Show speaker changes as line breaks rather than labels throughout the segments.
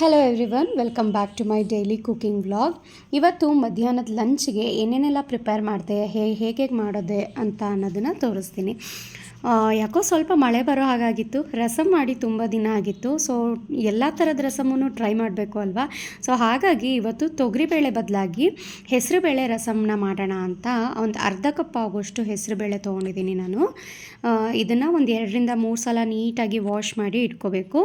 Hello everyone welcome back to my daily cooking vlog ಇವತ್ತು ಮಧ್ಯಾಹ್ನದ ಲಂಚ್ಗೆ ಏನೇನೆಲ್ಲ ಪ್ರಿಪೇರ್ ಮಾಡಿದೆ ಹೇಗೆ ಹೇಗೆ ಮಾಡೋದೆ ಅಂತ ಅನ್ನೋದನ್ನು ತೋರಿಸ್ತೀನಿ. ಯಾಕೋ ಸ್ವಲ್ಪ ಮಳೆ ಬರೋ ಹಾಗಾಗಿತ್ತು. ರಸಂ ಮಾಡಿ ತುಂಬ ದಿನ ಆಗಿತ್ತು. ಸೊ ಎಲ್ಲ ಥರದ ರಸಮನ್ನು ಟ್ರೈ ಮಾಡಬೇಕು ಅಲ್ವಾ? ಸೊ ಹಾಗಾಗಿ ಇವತ್ತು ತೊಗರಿಬೇಳೆ ಬದಲಾಗಿ ಹೆಸರುಬೇಳೆ ರಸಮ್ನ ಮಾಡೋಣ ಅಂತ ಒಂದು ಅರ್ಧ ಕಪ್ ಆಗೋಷ್ಟು ಹೆಸರುಬೇಳೆ ತೊಗೊಂಡಿದ್ದೀನಿ ನಾನು. ಇದನ್ನು ಒಂದು ಎರಡರಿಂದ ಮೂರು ಸಲ ನೀಟಾಗಿ ವಾಶ್ ಮಾಡಿ ಇಟ್ಕೋಬೇಕು.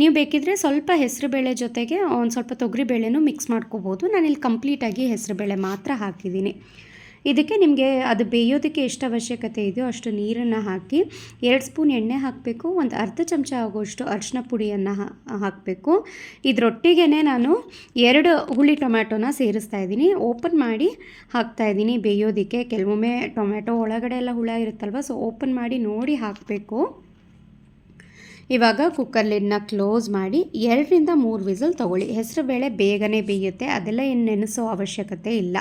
ನೀವು ಬೇಕಿದ್ರೆ ಸ್ವಲ್ಪ ಹೆಸರುಬೇಳೆ ಜೊತೆಗೆ ಒಂದು ಸ್ವಲ್ಪ ತೊಗರಿಬೇಳೆನೂ ಮಿಕ್ಸ್ ಮಾಡ್ಕೋಬೋದು. ನಾನಿಲ್ಲಿ ಕಂಪ್ಲೀಟಾಗಿ ಹೆಸರುಬೇಳೆ ಮಾತ್ರ ಹಾಕಿದ್ದೀನಿ. ಇದಕ್ಕೆ ನಿಮಗೆ ಅದು ಬೇಯೋದಕ್ಕೆ ಎಷ್ಟು ಅವಶ್ಯಕತೆ ಇದೆಯೋ ಅಷ್ಟು ನೀರನ್ನು ಹಾಕಿ ಎರಡು ಸ್ಪೂನ್ ಎಣ್ಣೆ ಹಾಕಬೇಕು, ಒಂದು ಅರ್ಧ ಚಮಚ ಆಗುವಷ್ಟು ಅರಿಶಿನ ಪುಡಿಯನ್ನು ಹಾಕಬೇಕು. ಇದರೊಟ್ಟಿಗೆ ನಾನು ಎರಡು ಹುಳಿ ಟೊಮ್ಯಾಟೋನ ಸೇರಿಸ್ತಾ ಇದ್ದೀನಿ. ಓಪನ್ ಮಾಡಿ ಹಾಕ್ತಾ ಇದ್ದೀನಿ ಬೇಯೋದಕ್ಕೆ. ಕೆಲವೊಮ್ಮೆ ಟೊಮ್ಯಾಟೊ ಒಳಗಡೆ ಎಲ್ಲ ಹುಳ ಇರುತ್ತಲ್ವ, ಸೊ ಓಪನ್ ಮಾಡಿ ನೋಡಿ ಹಾಕಬೇಕು. ಇವಾಗ ಕುಕ್ಕರ್ ಲಿಡ್ನ ಕ್ಲೋಸ್ ಮಾಡಿ ಎರಡರಿಂದ ಮೂರು ವಿಸಲ್ ತೊಗೊಳ್ಳಿ. ಹೆಸರು ಬೇಳೆ ಬೇಗನೆ ಬೇಯುತ್ತೆ, ಅದೆಲ್ಲ ಏನು ನೆನೆಸೋ ಅವಶ್ಯಕತೆ ಇಲ್ಲ.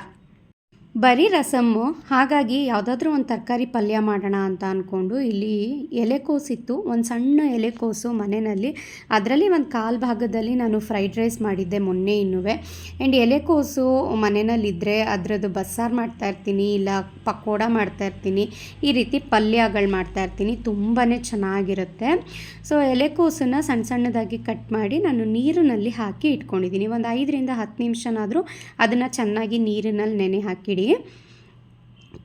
ಬರೀ ರಸಮ್ಮು? ಹಾಗಾಗಿ ಯಾವುದಾದ್ರೂ ಒಂದು ತರಕಾರಿ ಪಲ್ಯ ಮಾಡೋಣ ಅಂತ ಅಂದ್ಕೊಂಡು ಇಲ್ಲಿ ಎಲೆಕೋಸಿತ್ತು ಒಂದು ಸಣ್ಣ ಎಲೆಕೋಸು ಮನೆಯಲ್ಲಿ. ಅದರಲ್ಲಿ ಒಂದು ಕಾಲು ಭಾಗದಲ್ಲಿ ನಾನು ಫ್ರೈಡ್ ರೈಸ್ ಮಾಡಿದ್ದೆ ಮೊನ್ನೆ ಇನ್ನೂ ಆ್ಯಂಡ್ ಎಲೆಕೋಸು ಮನೆಯಲ್ಲಿದ್ದರೆ ಅದರದ್ದು ಬಸ್ಸಾರು ಮಾಡ್ತಾ ಇರ್ತೀನಿ, ಇಲ್ಲ ಪಕೋಡ ಮಾಡ್ತಾ ಇರ್ತೀನಿ, ಈ ರೀತಿ ಪಲ್ಯಗಳು ಮಾಡ್ತಾ ಇರ್ತೀನಿ ತುಂಬಾ ಚೆನ್ನಾಗಿರುತ್ತೆ. ಸೊ ಎಲೆಕೋಸನ್ನು ಸಣ್ಣ ಸಣ್ಣದಾಗಿ ಕಟ್ ಮಾಡಿ ನಾನು ನೀರಿನಲ್ಲಿ ಹಾಕಿ ಇಟ್ಕೊಂಡಿದ್ದೀನಿ. ಒಂದು ಐದರಿಂದ ಹತ್ತು ನಿಮಿಷನಾದರೂ ಅದನ್ನು ಚೆನ್ನಾಗಿ ನೀರಿನಲ್ಲಿ ನೆನೆ ಹಾಕಿಡಿ.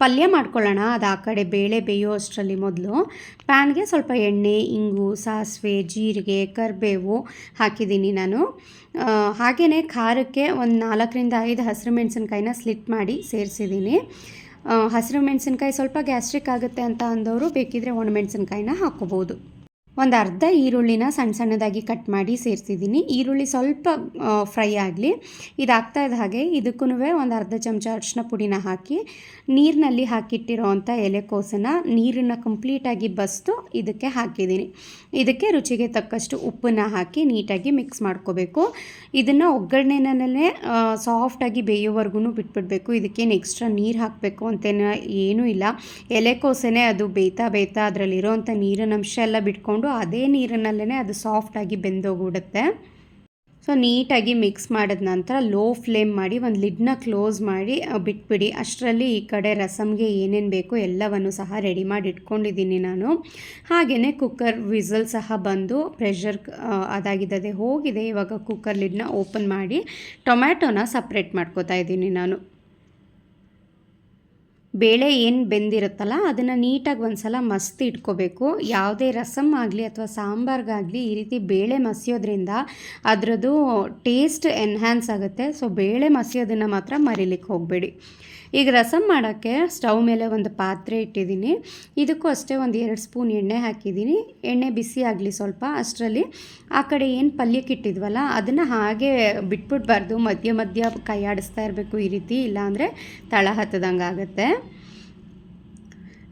ಪಲ್ಯ ಮಾಡ್ಕೊಳ್ಳೋಣ. ಅದು ಆ ಕಡೆ ಬೇಳೆ ಬೇಯೋ ಅಷ್ಟರಲ್ಲಿ ಮೊದಲು ಪ್ಯಾನ್ಗೆ ಸ್ವಲ್ಪ ಎಣ್ಣೆ, ಇಂಗು, ಸಾಸಿವೆ, ಜೀರಿಗೆ, ಕರಿಬೇವು ಹಾಕಿದ್ದೀನಿ ನಾನು. ಹಾಗೆಯೇ ಖಾರಕ್ಕೆ ಒಂದು ನಾಲ್ಕರಿಂದ ಐದು ಹಸಿರು ಮೆಣಸಿನ್ಕಾಯಿನ ಸ್ಲಿಟ್ ಮಾಡಿ ಸೇರಿಸಿದ್ದೀನಿ. ಹಸಿರು ಮೆಣಸಿನ್ಕಾಯಿ ಸ್ವಲ್ಪ ಗ್ಯಾಸ್ಟ್ರಿಕ್ ಆಗುತ್ತೆ ಅಂತ ಅಂದವರು ಬೇಕಿದ್ರೆ ಒಣಮೆಣಸಿನ್ಕಾಯಿನ ಹಾಕ್ಕೋಬೋದು. ಒಂದು ಅರ್ಧ ಈರುಳ್ಳಿನ ಸಣ್ಣ ಸಣ್ಣದಾಗಿ ಕಟ್ ಮಾಡಿ ಸೇರಿಸಿದ್ದೀನಿ. ಈರುಳ್ಳಿ ಸ್ವಲ್ಪ ಫ್ರೈ ಆಗಲಿ. ಇದಾಗ್ತಾ ಇದ್ದ ಹಾಗೆ ಇದಕ್ಕೂ ಒಂದು ಅರ್ಧ ಚಮಚ ಅರಿಶಿನ ಪುಡಿನ ಹಾಕಿ, ನೀರಿನಲ್ಲಿ ಹಾಕಿಟ್ಟಿರೋವಂಥ ಎಲೆಕೋಸನ್ನು ನೀರನ್ನು ಕಂಪ್ಲೀಟಾಗಿ ಬಸ್ತು ಇದಕ್ಕೆ ಹಾಕಿದ್ದೀನಿ. ಇದಕ್ಕೆ ರುಚಿಗೆ ತಕ್ಕಷ್ಟು ಉಪ್ಪನ್ನು ಹಾಕಿ ನೀಟಾಗಿ ಮಿಕ್ಸ್ ಮಾಡ್ಕೋಬೇಕು. ಇದನ್ನು ಒಗ್ಗರಣೆನಲ್ಲೇ ಸಾಫ್ಟಾಗಿ ಬೇಯೋವರೆಗೂ ಬಿಟ್ಬಿಡಬೇಕು. ಇದಕ್ಕೇನು ಎಕ್ಸ್ಟ್ರಾ ನೀರು ಹಾಕಬೇಕು ಅಂತೇನು ಏನೂ ಇಲ್ಲ. ಎಲೆಕೋಸೆನೇ ಅದು ಬೇಯ್ತಾ ಬೇಯ್ತಾ ಅದರಲ್ಲಿರೋವಂಥ ನೀರಿನ ಅಂಶ ಎಲ್ಲ ಬಿಟ್ಕೊಂಡು ಅದೇ ನೀರಿನಲ್ಲೇ ಅದು ಸಾಫ್ಟಾಗಿ ಬೆಂದೋಗ್ಬಿಡುತ್ತೆ. ಸೊ ನೀಟಾಗಿ ಮಿಕ್ಸ್ ಮಾಡಿದ ನಂತರ ಲೋ ಫ್ಲೇಮ್ ಮಾಡಿ ಒಂದು ಲಿಡ್ನ ಕ್ಲೋಸ್ ಮಾಡಿ ಬಿಟ್ಬಿಡಿ. ಅಷ್ಟರಲ್ಲಿ ಈ ಕಡೆ ರಸಮ್ಗೆ ಏನೇನು ಬೇಕೋ ಎಲ್ಲವನ್ನು ಸಹ ರೆಡಿ ಮಾಡಿ ಇಟ್ಕೊಂಡಿದ್ದೀನಿ ನಾನು. ಹಾಗೆಯೇ ಕುಕ್ಕರ್ ವಿಸಲ್ ಸಹ ಬಂದು ಪ್ರೆಷರ್ ಅದಾಗಿದ್ದದೆ ಹೋಗಿದೆ. ಇವಾಗ ಕುಕ್ಕರ್ ಲಿಡ್ನ ಓಪನ್ ಮಾಡಿ ಟೊಮ್ಯಾಟೊನ ಸಪ್ರೇಟ್ ಮಾಡ್ಕೋತಾ ಇದ್ದೀನಿ ನಾನು. ಬೇಳೆ ಏನು ಬೆಂದಿರುತ್ತಲ್ಲ ಅದನ್ನು ನೀಟಾಗಿ ಒಂದು ಸಲ ಮಸ್ತಿ ಇಟ್ಕೋಬೇಕು. ಯಾವುದೇ ರಸಮ್ ಆಗಲಿ ಅಥವಾ ಸಾಂಬಾರ್ಗಾಗಲಿ ಈ ರೀತಿ ಬೇಳೆ ಮಸಿಯೋದ್ರಿಂದ ಅದರದ್ದು ಟೇಸ್ಟ್ ಎನ್ಹ್ಯಾನ್ಸ್ ಆಗುತ್ತೆ. ಸೊ, ಬೇಳೆ ಮಸಿಯೋದನ್ನು ಮಾತ್ರ ಮರಿಲಿಕ್ಕೆ ಹೋಗಬೇಡಿ. ಈಗ ರಸಮ್ ಮಾಡೋಕ್ಕೆ ಸ್ಟವ್ ಮೇಲೆ ಒಂದು ಪಾತ್ರೆ ಇಟ್ಟಿದ್ದೀನಿ. ಇದಕ್ಕೂ ಅಷ್ಟೇ ಒಂದು ಎರಡು ಸ್ಪೂನ್ ಎಣ್ಣೆ ಹಾಕಿದ್ದೀನಿ. ಎಣ್ಣೆ ಬಿಸಿ ಆಗಲಿ ಸ್ವಲ್ಪ, ಅಷ್ಟರಲ್ಲಿ ಆ ಕಡೆ ಏನು ಪಲ್ಯಕ್ಕೆ ಇಟ್ಟಿದ್ವಲ್ಲ, ಅದನ್ನು ಹಾಗೆ ಬಿಟ್ಬಿಡ್ಬಾರ್ದು. ಮಧ್ಯ ಮಧ್ಯ ಕೈ ಆಡಿಸ್ತಾ ಇರಬೇಕು ಈ ರೀತಿ, ಇಲ್ಲಾಂದರೆ ತಳ ಹತ್ತದಂಗೆ ಆಗುತ್ತೆ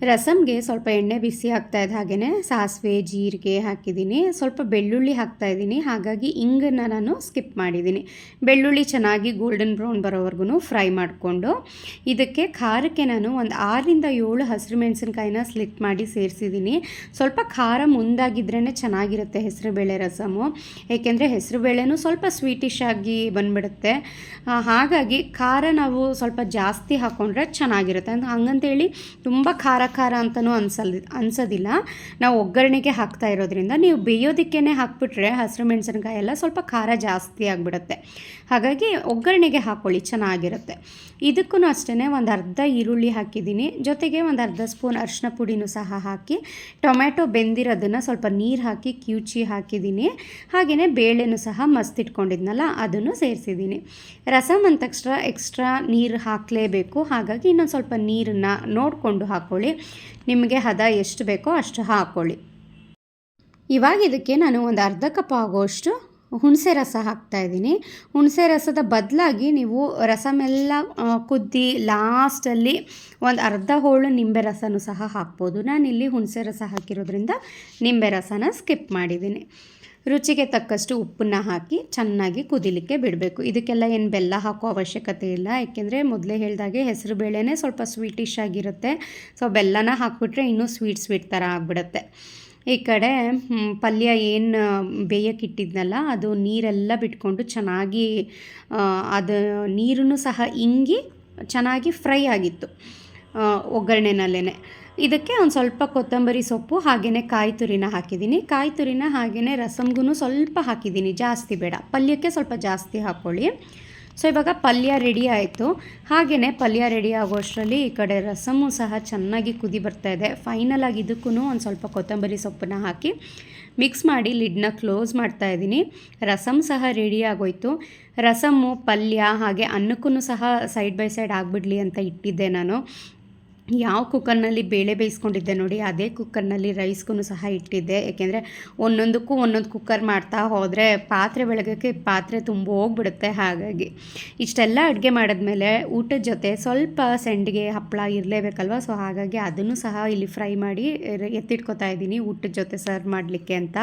ರಸಮ್ಗೆ ಸ್ವಲ್ಪ ಎಣ್ಣೆ ಬಿಸಿ ಹಾಕ್ತಾ ಇದ್ದ ಹಾಗೆಯೇ ಸಾಸಿವೆ, ಜೀರಿಗೆ ಹಾಕಿದ್ದೀನಿ. ಸ್ವಲ್ಪ ಬೆಳ್ಳುಳ್ಳಿ ಹಾಕ್ತಾ ಇದ್ದೀನಿ. ಹಾಗಾಗಿ ಇಂಗನ್ನು ನಾನು ಸ್ಕಿಪ್ ಮಾಡಿದ್ದೀನಿ. ಬೆಳ್ಳುಳ್ಳಿ ಚೆನ್ನಾಗಿ ಗೋಲ್ಡನ್ ಬ್ರೌನ್ ಬರೋವರೆಗೂ ಫ್ರೈ ಮಾಡಿಕೊಂಡು ಇದಕ್ಕೆ ಖಾರಕ್ಕೆ ನಾನು ಒಂದು ಆರರಿಂದ ಏಳು ಹಸಿರು ಮೆಣಸಿನ್ಕಾಯಿನ ಸ್ಲಿಟ್ ಮಾಡಿ ಸೇರಿಸಿದ್ದೀನಿ. ಸ್ವಲ್ಪ ಖಾರ ಮುಂದಾಗಿದ್ರೇ ಚೆನ್ನಾಗಿರುತ್ತೆ ಹೆಸರುಬೇಳೆ ರಸಮು. ಏಕೆಂದರೆ ಹೆಸರುಬೇಳೆನೂ ಸ್ವಲ್ಪ ಸ್ವೀಟಿಶ್ ಆಗಿ ಬಂದ್ಬಿಡುತ್ತೆ. ಹಾಗಾಗಿ ಖಾರ ನಾವು ಸ್ವಲ್ಪ ಜಾಸ್ತಿ ಹಾಕ್ಕೊಂಡ್ರೆ ಚೆನ್ನಾಗಿರುತ್ತೆ. ಹಂಗಂತೇಳಿ ತುಂಬ ಖಾರ ಖಾರ ಅಂತಲೂ ಅನ್ಸಲ್, ಅನ್ಸೋದಿಲ್ಲ. ನಾವು ಒಗ್ಗರಣೆಗೆ ಹಾಕ್ತಾ ಇರೋದ್ರಿಂದ ನೀವು ಬೇಯೋದಕ್ಕೇ ಹಾಕ್ಬಿಟ್ರೆ ಹಸಿರು ಮೆಣಸಿನಕಾಯಿ ಎಲ್ಲ ಸ್ವಲ್ಪ ಖಾರ ಜಾಸ್ತಿ ಆಗಿಬಿಡುತ್ತೆ. ಹಾಗಾಗಿ ಒಗ್ಗರಣೆಗೆ ಹಾಕ್ಕೊಳ್ಳಿ ಚೆನ್ನಾಗಿರುತ್ತೆ. ಇದಕ್ಕೂ ಅಷ್ಟೇ ಒಂದು ಅರ್ಧ ಈರುಳ್ಳಿ ಹಾಕಿದ್ದೀನಿ. ಜೊತೆಗೆ ಒಂದು ಅರ್ಧ ಸ್ಪೂನ್ ಅರಿಶಿನ ಪುಡಿನೂ ಸಹ ಹಾಕಿ, ಟೊಮ್ಯಾಟೊ ಬೆಂದಿರೋದನ್ನು ಸ್ವಲ್ಪ ನೀರು ಹಾಕಿ, ಕ್ಯೂಚಿ ಹಾಕಿದ್ದೀನಿ. ಹಾಗೆಯೇ ಬೇಳೆನೂ ಸಹ ಮಸ್ತಿಟ್ಕೊಂಡಿದ್ನಲ್ಲ ಅದನ್ನು ಸೇರಿಸಿದ್ದೀನಿ. ರಸಮ್ ಅಂದ ತಕ್ಷಣ ಎಕ್ಸ್ಟ್ರಾ ನೀರು ಹಾಕಲೇಬೇಕು. ಹಾಗಾಗಿ ಇನ್ನೊಂದು ಸ್ವಲ್ಪ ನೀರನ್ನು ನೋಡಿಕೊಂಡು ಹಾಕ್ಕೊಳ್ಳಿ ನಿಮಗೆ ಹದ ಎಷ್ಟು ಬೇಕೋ ಅಷ್ಟು ಹಾಕ್ಕೊಳ್ಳಿ ಇವಾಗ ಇದಕ್ಕೆ ನಾನು ಒಂದು ಅರ್ಧ ಕಪ್ ಆಗೋಷ್ಟು ಹುಣಸೆ ರಸ ಹಾಕ್ತಾ ಇದ್ದೀನಿ. ಹುಣಸೆ ರಸದ ಬದಲಾಗಿ ನೀವು ರಸಮೆಲ್ಲ ಕುದ್ದಿ ಲಾಸ್ಟಲ್ಲಿ ಒಂದು ಅರ್ಧ ಹೋಳು ನಿಂಬೆ ರಸನೂ ಸಹ ಹಾಕ್ಬೋದು. ನಾನಿಲ್ಲಿ ಹುಣಸೆ ರಸ ಹಾಕಿರೋದ್ರಿಂದ ನಿಂಬೆ ರಸನ ಸ್ಕಿಪ್ ಮಾಡಿದ್ದೀನಿ. ರುಚಿಗೆ ತಕ್ಕಷ್ಟು ಉಪ್ಪನ್ನ ಹಾಕಿ ಚೆನ್ನಾಗಿ ಕುದಿಲಿಕ್ಕೆ ಬಿಡಬೇಕು. ಇದಕ್ಕೆಲ್ಲ ಏನು ಬೆಲ್ಲ ಹಾಕೋ ಅವಶ್ಯಕತೆ ಇಲ್ಲ. ಯಾಕೆಂದರೆ ಮೊದಲೇ ಹೇಳಿದಾಗೆ ಹೆಸರು ಬೇಳೆನೇ ಸ್ವಲ್ಪ ಸ್ವೀಟಿಶ್ ಆಗಿರುತ್ತೆ. ಸೊ ಬೆಲ್ಲನ ಹಾಕಿಬಿಟ್ರೆ ಇನ್ನೂ ಸ್ವೀಟ್ ಸ್ವೀಟ್ ಥರ ಆಗಿಬಿಡುತ್ತೆ. ಈ ಕಡೆ ಪಲ್ಯ ಏನು ಬೇಯಕ್ಕಿಟ್ಟಿದ್ನಲ್ಲ ಅದು ನೀರೆಲ್ಲ ಬಿಟ್ಕೊಂಡು ಚೆನ್ನಾಗಿ ಅದು ನೀರನ್ನು ಸಹ ಇಂಗಿ ಚೆನ್ನಾಗಿ ಫ್ರೈ ಆಗಿತ್ತು ಒಗ್ಗರಣೆನಲ್ಲೇ ಇದಕ್ಕೆ ಒಂದು ಸ್ವಲ್ಪ ಕೊತ್ತಂಬರಿ ಸೊಪ್ಪು ಹಾಗೆಯೇ ಕಾಯಿ ತುರಿನ ಹಾಕಿದ್ದೀನಿ. ಕಾಯಿ ತುರಿನ ಹಾಗೆಯೇ ರಸಮ್ಗೂ ಸ್ವಲ್ಪ ಹಾಕಿದ್ದೀನಿ, ಜಾಸ್ತಿ ಬೇಡ. ಪಲ್ಯಕ್ಕೆ ಸ್ವಲ್ಪ ಜಾಸ್ತಿ ಹಾಕ್ಕೊಳ್ಳಿ ಸೊ, ಇವಾಗ ಪಲ್ಯ ರೆಡಿ ಆಯಿತು. ಹಾಗೆಯೇ ಪಲ್ಯ ರೆಡಿ ಆಗೋಷ್ಟರಲ್ಲಿ ಈ ಕಡೆ ರಸಮು ಸಹ ಚೆನ್ನಾಗಿ ಕುದಿ ಬರ್ತಾ ಇದೆ. ಫೈನಲ್ ಆಗಿ ಇದಕ್ಕೂ ಒಂದು ಸ್ವಲ್ಪ ಕೊತ್ತಂಬರಿ ಸೊಪ್ಪನ್ನ ಹಾಕಿ ಮಿಕ್ಸ್ ಮಾಡಿ ಲಿಡ್ನ ಕ್ಲೋಸ್ ಮಾಡ್ತಾ ಇದ್ದೀನಿ. ರಸಮ್ ಸಹ ರೆಡಿ ಆಗೋಯ್ತು. ರಸಮ್ಮು ಪಲ್ಯ ಹಾಗೆ ಅನ್ನಕ್ಕೂ ಸಹ ಸೈಡ್ ಬೈ ಸೈಡ್ ಆಗಿಬಿಡ್ಲಿ ಅಂತ ಇಟ್ಟಿದ್ದೆ ನಾನು. ಯಾವ ಕುಕ್ಕರ್ನಲ್ಲಿ ಬೇಳೆ ಬೇಯಿಸ್ಕೊಂಡಿದ್ದೆ ನೋಡಿ, ಅದೇ ಕುಕ್ಕರ್ನಲ್ಲಿ ರೈಸ್ಗೂ ಸಹ ಇಟ್ಟಿದ್ದೆ. ಏಕೆಂದರೆ ಒಂದೊಂದಕ್ಕೂ ಒಂದೊಂದು ಕುಕ್ಕರ್ ಮಾಡ್ತಾ ಹೋದರೆ ಪಾತ್ರೆ ಬೆಳಗೋಕ್ಕೆ ಪಾತ್ರೆ ತುಂಬ ಹೋಗ್ಬಿಡುತ್ತೆ. ಹಾಗಾಗಿ ಇಷ್ಟೆಲ್ಲ ಅಡುಗೆ ಮಾಡಿದ್ಮೇಲೆ ಊಟದ ಜೊತೆ ಸ್ವಲ್ಪ ಸೆಂಡಿಗೆ ಹಪ್ಪಳ ಇರಲೇಬೇಕಲ್ವ? ಸೊ ಹಾಗಾಗಿ ಅದನ್ನು ಸಹ ಇಲ್ಲಿ ಫ್ರೈ ಮಾಡಿ ಎತ್ತಿಟ್ಕೊತಾ ಇದ್ದೀನಿ ಊಟದ ಜೊತೆ ಸರ್ವ್ ಮಾಡಲಿಕ್ಕೆ ಅಂತ.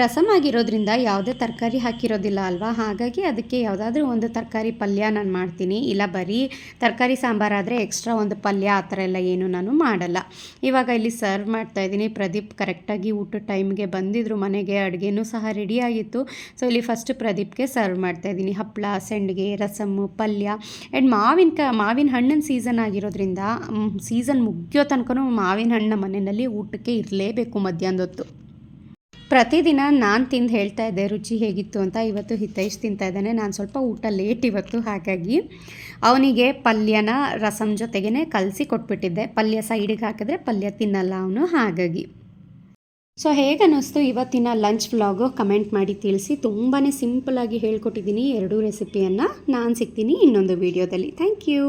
ರಸಮ್ ಆಗಿರೋದ್ರಿಂದ ಯಾವುದೇ ತರಕಾರಿ ಹಾಕಿರೋದಿಲ್ಲ ಅಲ್ವಾ? ಹಾಗಾಗಿ ಅದಕ್ಕೆ ಯಾವುದಾದ್ರೂ ಒಂದು ತರಕಾರಿ ಪಲ್ಯ ನಾನು ಮಾಡ್ತೀನಿ. ಇಲ್ಲ ಬರೀ ತರಕಾರಿ ಸಾಂಬಾರಾದರೆ ಎಕ್ಸ್ಟ್ರಾ ಒಂದು ಪಲ್ಯ ಆ ಥರ ಎಲ್ಲ ಏನು ನಾನು ಮಾಡಲ್ಲ. ಇವಾಗ ಇಲ್ಲಿ ಸರ್ವ್ ಮಾಡ್ತಾ ಇದ್ದೀನಿ. ಪ್ರದೀಪ್ ಕರೆಕ್ಟಾಗಿ ಊಟ ಟೈಮ್ಗೆ ಬಂದಿದ್ರು ಮನೆಗೆ. ಅಡುಗೆನೂ ಸಹ ರೆಡಿ ಆಗಿತ್ತು. ಸೊ ಇಲ್ಲಿ ಫಸ್ಟ್ ಪ್ರದೀಪ್ಗೆ ಸರ್ವ್ ಮಾಡ್ತಾ ಇದ್ದೀನಿ. ಹಪ್ಪಳ ಸಂಡಿಗೆ ರಸಮ್ಮು ಪಲ್ಯ. ಆ್ಯಂಡ್ ಮಾವಿನ ಕ, ಮಾವಿನ ಹಣ್ಣಿನ ಸೀಸನ್ ಆಗಿರೋದ್ರಿಂದ ಸೀಸನ್ ಮುಗಿಯೋ ತನಕ ಮಾವಿನ ಹಣ್ಣು ಮನೆಯಲ್ಲಿ ಊಟಕ್ಕೆ ಇರಲೇಬೇಕು ಮಧ್ಯಾಹ್ನದ ಹೊತ್ತು ಪ್ರತಿದಿನ ನಾನು ತಿಂದು ಹೇಳ್ತಾ ಇದ್ದೆ, ರುಚಿ ಹೇಗಿತ್ತು ಅಂತ ಇವತ್ತು ಹಿತೈಷ್ ತಿಂತಾ ಇದ್ದಾನೆ, ನಾನು ಸ್ವಲ್ಪ ಊಟ ಲೇಟ್ ಇವತ್ತು, ಹಾಗಾಗಿ ಅವನಿಗೆ ಪಲ್ಯನ ರಸಮ್ ಜೊತೆಗೇ ಕಲಸಿ ಕೊಟ್ಬಿಟ್ಟಿದ್ದೆ. ಪಲ್ಯ ಸೈಡಿಗೆ ಹಾಕಿದ್ರೆ ಪಲ್ಯ ತಿನ್ನಲ್ಲ ಅವನು, ಹಾಗಾಗಿ. ಸೊ ಹೇಗೆ ಅನ್ನಿಸ್ತು? ಇವತ್ತಿನ ಲಂಚ್ ವ್ಲಾಗು ಕಮೆಂಟ್ ಮಾಡಿ ತಿಳಿಸಿ. ತುಂಬಾ ಸಿಂಪಲಾಗಿ ಹೇಳ್ಕೊಟ್ಟಿದ್ದೀನಿ. ಎರಡೂ ರೆಸಿಪಿಯನ್ನು ನಾನು ಸಿಗ್ತೀನಿ ಇನ್ನೊಂದು ವೀಡಿಯೋದಲ್ಲಿ ಥ್ಯಾಂಕ್ ಯು